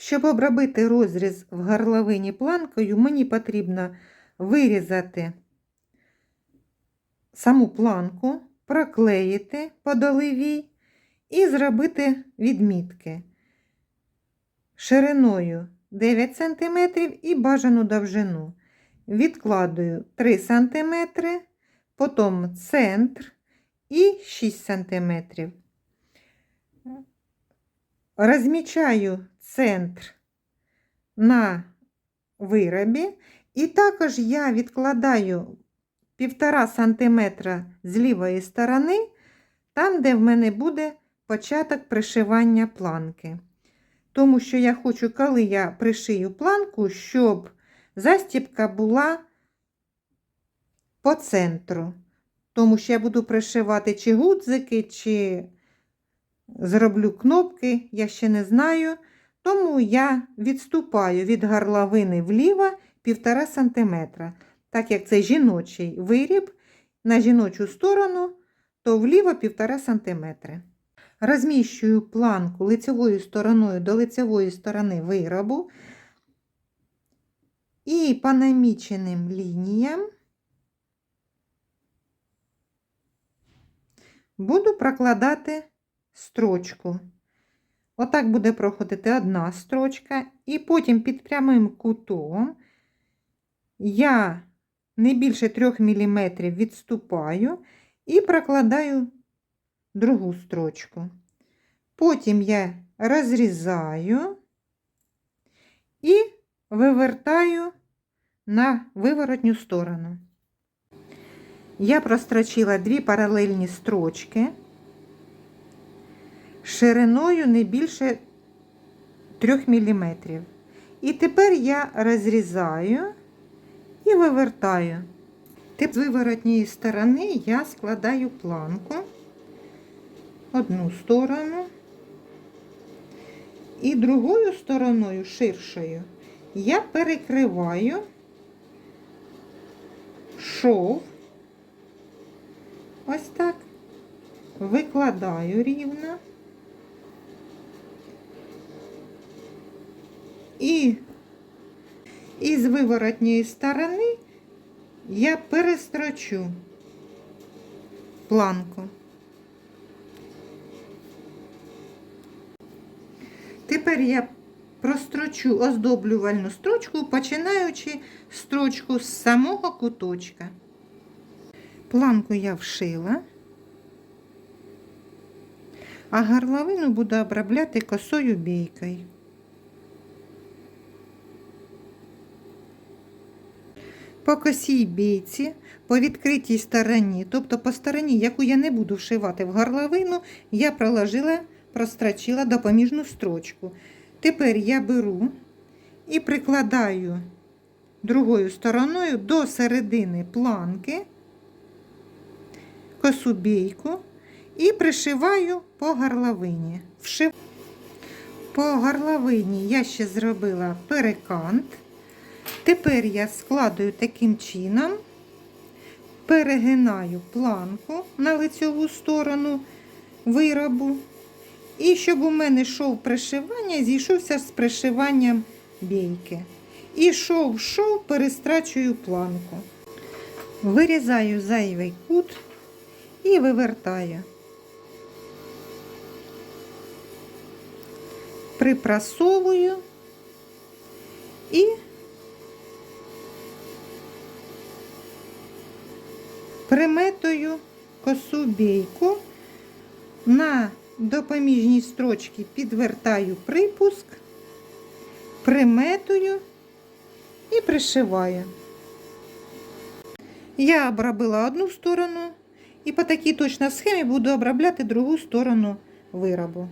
Щоб обробити розріз в горловині планкою, мені потрібно вирізати саму планку, проклеїти по і зробити відмітки шириною 9 см і бажану довжину. Відкладую 3 см, потім центр і 6 см. Розмічаю центр на виробі, і також я відкладаю 1,5 см з лівої сторони, там, де в мене буде початок пришивання планки. Тому що я хочу, коли я пришию планку, щоб застібка була по центру. Тому що я буду пришивати чи гудзики, чи зроблю кнопки, я ще не знаю. Тому я відступаю від горловини вліво 1,5 см. Так як це жіночий виріб на жіночу сторону, то вліво 1,5 см. Розміщую планку лицевою стороною до лицевої сторони виробу і по наміченим лініям буду прокладати строчку. Отак буде проходити одна строчка, і потім під прямим кутом я не більше 3 мм відступаю і прокладаю другу строчку. Потім я розрізаю і вивертаю на виворотню сторону. Я прострочила дві паралельні строчки шириною не більше 3 мм. І тепер я розрізаю і вивертаю. Тип з виворотньої сторони я складаю планку одну сторону і другою стороною ширшою я перекриваю шов, ось так, викладаю рівно і із виворотньої сторони я перестрочу планку. Тепер я прострочу оздоблювальну строчку, починаючи строчку з самого куточка. Планку я вшила, а горловину буду обробляти косою бійкою. По косій бійці, по відкритій стороні, тобто по стороні, яку я не буду вшивати в горловину, я проложила прострочила допоміжну строчку. Тепер я беру і прикладаю другою стороною до середини планки косу бійку і пришиваю по горловині. Вшив... По горловині я ще зробила перекант. Тепер я складаю таким чином, перегинаю планку на лицеву сторону виробу. І щоб у мене йшов пришивання, зійшовся з пришиванням бійки. І шов, шов, перестрачую планку. Вирізаю зайвий кут і вивертаю. Припрасовую приметую косу бійку на допоміжній строчці підвертаю припуск, приметую і пришиваю. Я обробила одну сторону і по такій точно схемі буду обробляти другу сторону виробу.